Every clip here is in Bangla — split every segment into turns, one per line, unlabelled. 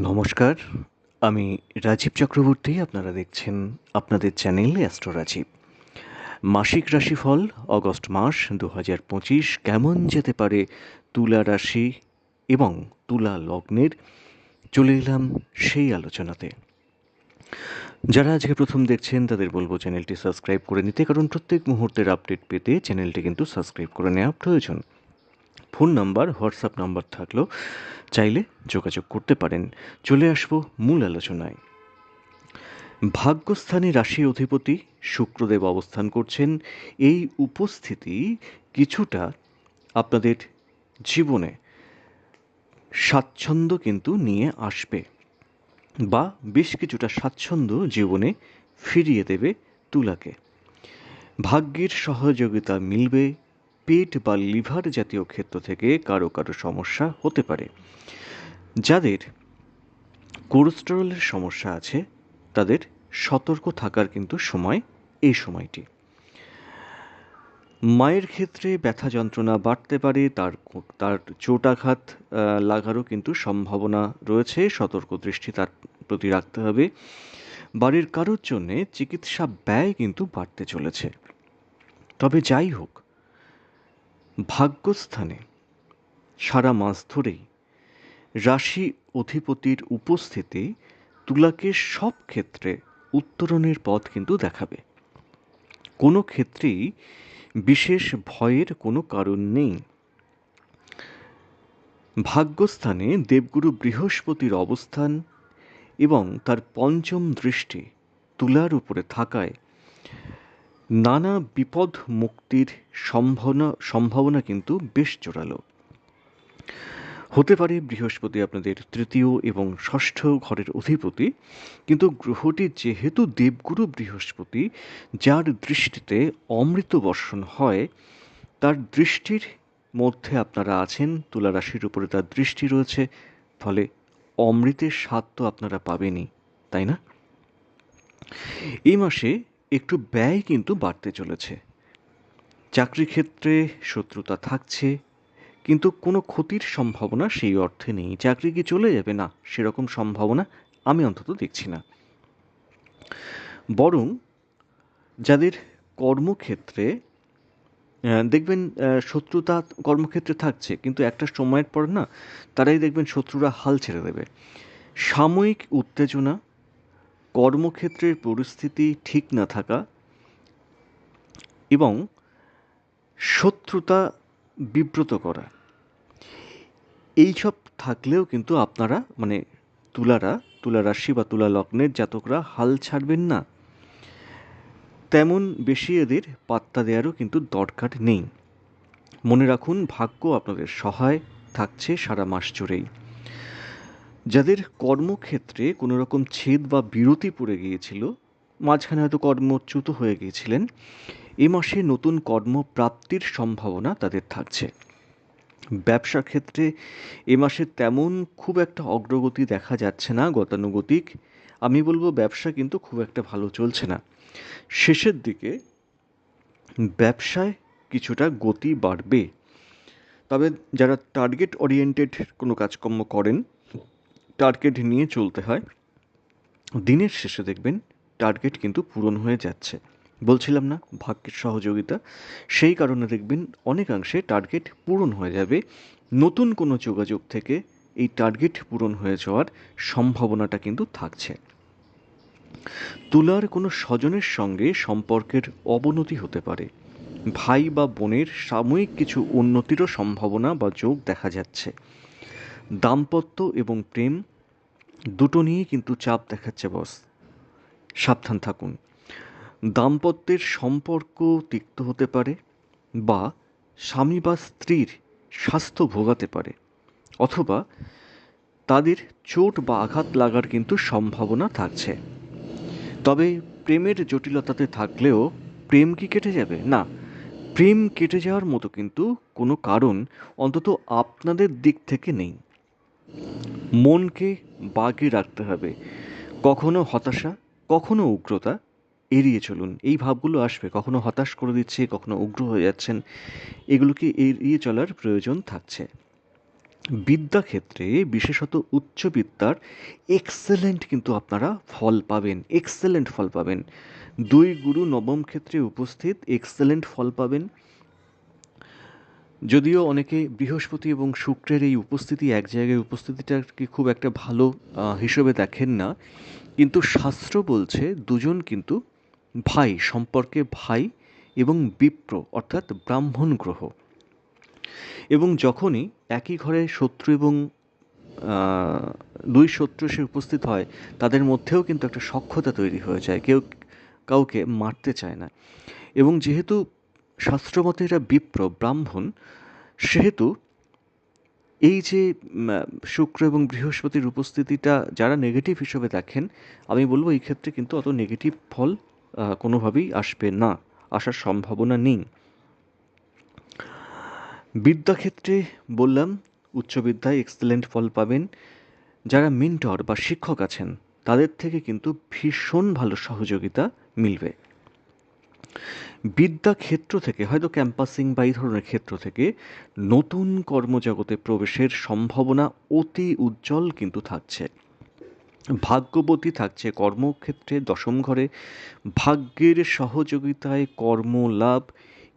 নমস্কার, আমি রাজীব চক্রবর্তী, আপনারা দেখছেন আপনাদের চ্যানেল অ্যাস্ট্রো রাজীব। মাসিক রাশিফল অগস্ট মাস দু হাজার পঁচিশ কেমন যেতে পারে তুলা রাশি এবং তুলা লগ্নের? চলে এলাম সেই আলোচনাতে। যারা আজকে প্রথম দেখছেন, তাদের বলব চ্যানেলটি সাবস্ক্রাইব করে নিতে, কারণ প্রত্যেক মুহূর্তের আপডেট পেতে চ্যানেলটি কিন্তু সাবস্ক্রাইব করে নেওয়া প্রয়োজন। ফোন নাম্বার, হোয়াটসঅ্যাপ নাম্বার থাকলেও চাইলে যোগাযোগ করতে পারেন। চলে আসব মূল আলোচনায়। ভাগ্যস্থানে রাশি অধিপতি শুক্রদেব অবস্থান করছেন। এই উপস্থিতি কিছুটা আপনাদের জীবনে স্বাচ্ছন্দ্য কিন্তু নিয়ে আসবে বা বেশ কিছুটা স্বাচ্ছন্দ্য জীবনে ফিরিয়ে দেবে তুলাকে। ভাগ্যের সহযোগিতা মিলবে পেট বা লিভার জাতীয় ক্ষেত্র থেকে কারও কারও সমস্যা হতে পারে। যাদের কোলেস্টেরলের সমস্যা আছে, তাদের সতর্ক থাকার কিন্তু সময় এই সময়টি। মায়ের ক্ষেত্রে ব্যথা যন্ত্রণা বাড়তে পারে, তার তার চোটাঘাত লাগারও কিন্তু সম্ভাবনা রয়েছে। সতর্ক দৃষ্টি তার প্রতি রাখতে হবে। বাড়ির কারোর জন্যে চিকিৎসা ব্যয় কিন্তু বাড়তে চলেছে। তবে যাই হোক ভাগ্যস্থানে সারা মাস ধরেই রাশি অধিপতির উপস্থিতি তুলাকে সব ক্ষেত্রে উত্তরণের পথ কিন্তু দেখাবে। কোনো ক্ষেত্রেই বিশেষ ভয়ের কোনো কারণ নেই। ভাগ্যস্থানে দেবগুরু বৃহস্পতির অবস্থান এবং তার পঞ্চম দৃষ্টি তুলার উপরে থাকায় নানা বিপদ মুক্তির সম্ভাবনা সম্ভাবনা কিন্তু বেশ জোরালো। হতে পারে বৃহস্পতি আপনাদের তৃতীয় এবং ষষ্ঠ ঘরের অধিপতি, কিন্তু গ্রহটি যেহেতু দেবগুরু বৃহস্পতি, যার দৃষ্টিতে অমৃত বর্ষণ হয়, তার দৃষ্টির মধ্যে আপনারা আছেন তুলা রাশির উপরে তার দৃষ্টি রয়েছে, ফলে অমৃতের স্বাদ তো আপনারা পাবেনই, তাই না? এই মাসে একটু ব্যয় কিন্তু বাড়তে চলেছে। চাকরি ক্ষেত্রে শত্রুতা থাকছে, কিন্তু কোনো ক্ষতির সম্ভাবনা সেই অর্থে নেই। চাকরি কি চলে যাবে? না, সেরকম সম্ভাবনা আমি অন্তত দেখছি না। বরং যাদের কর্মক্ষেত্রে দেখবেন শত্রুতা কর্মক্ষেত্রে থাকছে, কিন্তু একটা সময়ের পর না, তারাই দেখবেন শত্রুরা হাল ছেড়ে দেবে। সাময়িক উত্তেজনা কর্মক্ষেত্রের পরিস্থিতি ঠিক না থাকা এবং শত্রুতা বিব্রত করা। এইসব থাকলেও কিন্তু আপনারা মানে তুলারা, তুলা রাশি বা তুলা লগ্নের জাতকরা হাল ছাড়বেন না। তেমন বেশি এদের পাত্তা দেওয়ারও কিন্তু দরকার নেই। মনে রাখুন, ভাগ্য আপনাদের সহায় থাকছে সারা মাস জুড়েই। যাদের কর্মক্ষেত্রে কোনো রকম ছেদ বা বিরতি পড়ে গিয়েছিল, মাঝখানে হয়তো কর্মচ্যুত হয়ে গিয়েছিলেন, এ মাসে নতুন কর্মপ্রাপ্তির সম্ভাবনা তাদের থাকছে। ব্যবসা ক্ষেত্রে এ মাসে তেমন খুব একটা অগ্রগতি দেখা যাচ্ছে না গতানুগতিক। আমি বলব ব্যবসা কিন্তু খুব একটা ভালো চলছে না। শেষের দিকে ব্যবসায় কিছুটা গতি বাড়বে। তবে যারা টার্গেট ওরিয়েন্টেড কোনো কাজকর্ম করেন টার্গেট নিয়ে চলতে হয়। দিনের শেষে দেখবেন টার্গেট কিন্তু পূরণ হয়ে যাচ্ছে। বলছিলাম না, ভাগ্যের সহযোগিতা। সেই কারণে দেখবেন অনেকাংশে টার্গেট পূরণ হয়ে যাবে। নতুন কোনো যোগাযোগ থেকে এই টার্গেট পূরণ হয়ে যাওয়ার সম্ভাবনাটা কিন্তু থাকছে। তুলার কোনো স্বজনের সঙ্গে সম্পর্কের অবনতি হতে পারে। ভাই বা বোনের সাময়িক কিছু উন্নতিরও সম্ভাবনা বা যোগ দেখা যাচ্ছে। দাম্পত্য এবং প্রেম দুটো নিয়েই কিন্তু চাপ দেখাচ্ছে, বস। সাবধান থাকুন। দাম্পত্যের সম্পর্ক তিক্ত হতে পারে বা স্বামী বা স্ত্রীর স্বাস্থ্য ভোগাতে পারে, অথবা তাদের চোট বা আঘাত লাগার কিন্তু সম্ভাবনা থাকছে। তবে প্রেমের জটিলতাতে থাকলেও প্রেম কি কেটে যাবে? না, প্রেম কেটে যাওয়ার মতো কিন্তু কোনো কারণ অন্তত আপনাদের দিক থেকে নেই। মনকে বাগে রাখতে হবে। কখনো হতাশা, কখনো উগ্রতা এড়িয়ে চলুন। এই ভাবগুলো আসবে। কখনো হতাশ করে দিচ্ছে, কখনো উগ্র হয়ে যাচ্ছেন। এগুলোকে এড়িয়ে চলার প্রয়োজন থাকছে। বিদ্যাক্ষেত্রে বিশেষত উচ্চ বিদ্যার এক্সেলেন্ট কিন্তু আপনারা ফল পাবেন এক্সেলেন্ট ফল পাবেন। দুই গুরু নবম ক্ষেত্রে উপস্থিত এক্সেলেন্ট ফল পাবেন। যদিও অনেকে বৃহস্পতি এবং শুক্রের এই উপস্থিতি, এক জায়গায় উপস্থিতিটাকে খুব একটা ভালো হিসেবে দেখেন না। কিন্তু শাস্ত্র বলছে দুজন কিন্তু ভাই, সম্পর্কে ভাই এবং বিপ্র, অর্থাৎ ব্রাহ্মণ গ্রহ। এবং যখনই একই ঘরে শত্রু এবং দুই শত্রু সে উপস্থিত হয়, তাদের মধ্যেও কিন্তু একটা সক্ষতা তৈরি হয়ে যায়। কেউ কাউকে মারতে চায় না। এবং যেহেতু শাস্ত্রমতে এরা বিপ্র ব্রাহ্মণ, সেহেতু এই যে শুক্র এবং বৃহস্পতির উপস্থিতিটা যারা নেগেটিভ হিসেবে দেখেন, আমি বলব এই ক্ষেত্রে কিন্তু অত নেগেটিভ ফল কোনোভাবেই আসবে না, আসার সম্ভাবনা নেই। বিদ্যাক্ষেত্রে বললাম উচ্চ বিদ্যায় এক্সেলেন্ট ফল পাবেন। যারা মিন্টর বা শিক্ষক আছেন, তাদের থেকে কিন্তু ভীষণ ভালো সহযোগিতা মিলবে। বিদ্যা ক্ষেত্র থেকে, হয়তো ক্যাম্পাসিং বা এই ধরনের ক্ষেত্র থেকে নতুন কর্মজগতে প্রবেশের সম্ভাবনা অতি উজ্জ্বল কিন্তু থাকছে। ভাগ্যবতী থাকছে কর্মক্ষেত্রে, দশম ঘরে। ভাগ্যের সহযোগিতায় কর্ম লাভ,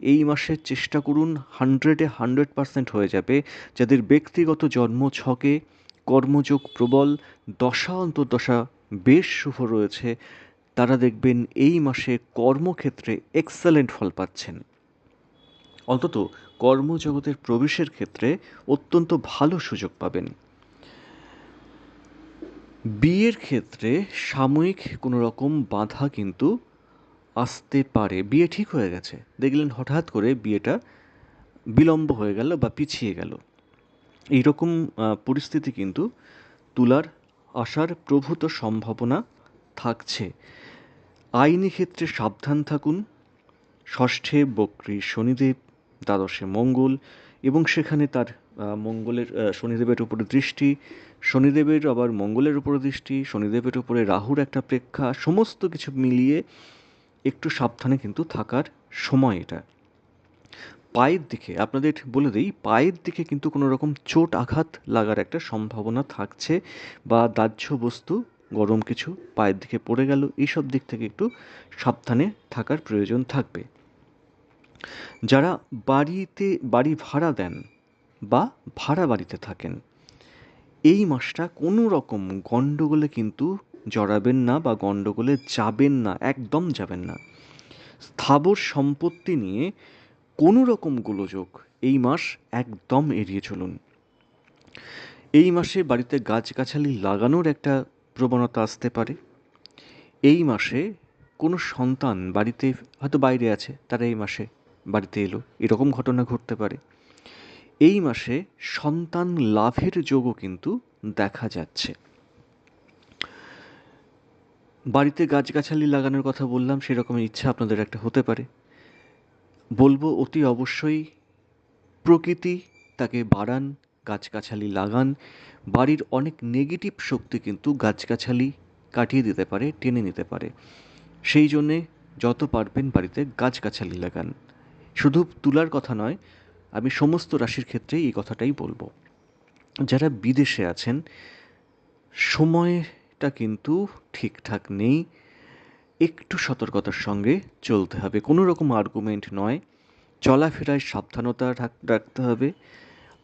এই মাসে চেষ্টা করুন হান্ড্রেডে হান্ড্রেড পারসেন্ট হয়ে যাবে। যাদের ব্যক্তিগত জন্ম ছকে কর্মযোগ প্রবল, দশা অন্তর্দশা বেশ শুভ রয়েছে। তারা দেখবেন এই মাসে কর্মক্ষেত্রে এক্সেলেন্ট ফল পাচ্ছেন। অন্তত কর্মজগতের প্রবেশের ক্ষেত্রে অত্যন্ত ভালো সুযোগ পাবেন। বিয়ের ক্ষেত্রে সাময়িক কোনো রকম বাধা কিন্তু আসতে পারে। বিয়ে ঠিক হয়ে গেছে। দেখলেন হঠাৎ করে বিয়েটা বিলম্ব হয়ে গেল বা পিছিয়ে গেল। এইরকম পরিস্থিতি কিন্তু তুলার আসার প্রভূত সম্ভাবনা থাকছে। আইনি ক্ষেত্রে সাবধান থাকুন। ষষ্ঠে বক্রী শনিদেব, দ্বাদশে মঙ্গল এবং সেখানে তার মঙ্গলের শনিদেবের উপরে দৃষ্টি, শনিদেবের আবার মঙ্গলের উপরে দৃষ্টি, শনিদেবের উপরে রাহুর একটা প্রেক্ষা, সমস্ত কিছু মিলিয়ে একটু সাবধানে কিন্তু থাকার সময় এটা। পায়ের দিকে, আপনাদের বলে দিই, পায়ের দিকে কিন্তু কোনো রকম চোট আঘাত লাগার একটা সম্ভাবনা থাকছে বা দাহ্য বস্তু গরম কিছু পায়ের দিকে পড়ে গেল, এইসব দিক থেকে একটু সাবধানে থাকার প্রয়োজন থাকবে। যারা বাড়িতে, বাড়ি ভাড়া দেন বা ভাড়া বাড়িতে থাকেন, এই মাসটা কোনো রকম গণ্ডগোলে কিন্তু জড়াবেন না বা গণ্ডগোলে যাবেন না, একদম যাবেন না। স্থাবর সম্পত্তি নিয়ে কোনো রকম গোলযোগ এই মাস একদম এড়িয়ে চলুন। এই মাসে বাড়িতে গাছগাছালি লাগানোর একটা প্রবণতা আসতে পারে। এই মাসে কোনো সন্তান বাড়িতে হয়তো বাইরে আছে, তারা এই মাসে বাড়িতে এলো। এরকম ঘটনা ঘটতে পারে। এই মাসে সন্তান লাভের যোগও কিন্তু দেখা যাচ্ছে। বাড়িতে গাছগাছালি লাগানোর কথা বললাম, সেরকমের ইচ্ছা আপনাদের একটা হতে পারে। বলব অতি অবশ্যই প্রকৃতি তাকে বাড়ান গাছগাছালি লাগান। বাড়ির অনেক নেগেটিভ শক্তি কিন্তু গাছগাছালি কাটিয়ে দিতে পারে, টেনে নিতে পারে। সেই জন্যে যত পারবেন বাড়িতে গাছগাছালি লাগান। শুধু তুলার কথা নয়, আমি সমস্ত রাশির ক্ষেত্রেই এই কথাটাই বলব। যারা বিদেশে আছেন, সময়টা কিন্তু ঠিকঠাক নেই। একটু সতর্কতার সঙ্গে চলতে হবে। কোনো রকম আর্গুমেন্ট নয়। চলাফেরায় সাবধানতা রাখতে হবে।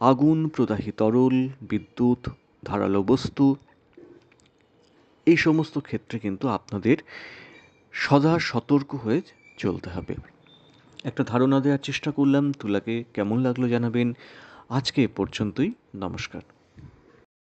আগুন প্রদাহী তরল, বিদ্যুৎ, ধারালো বস্তু, এই সমস্ত ক্ষেত্রে কিন্তু আপনাদের সদা সতর্ক হয়ে চলতে হবে। একটা ধারণা দেওয়ার চেষ্টা করলাম। তুলাকে কেমন লাগল জানাবেন। আজকে পর্যন্তই। নমস্কার।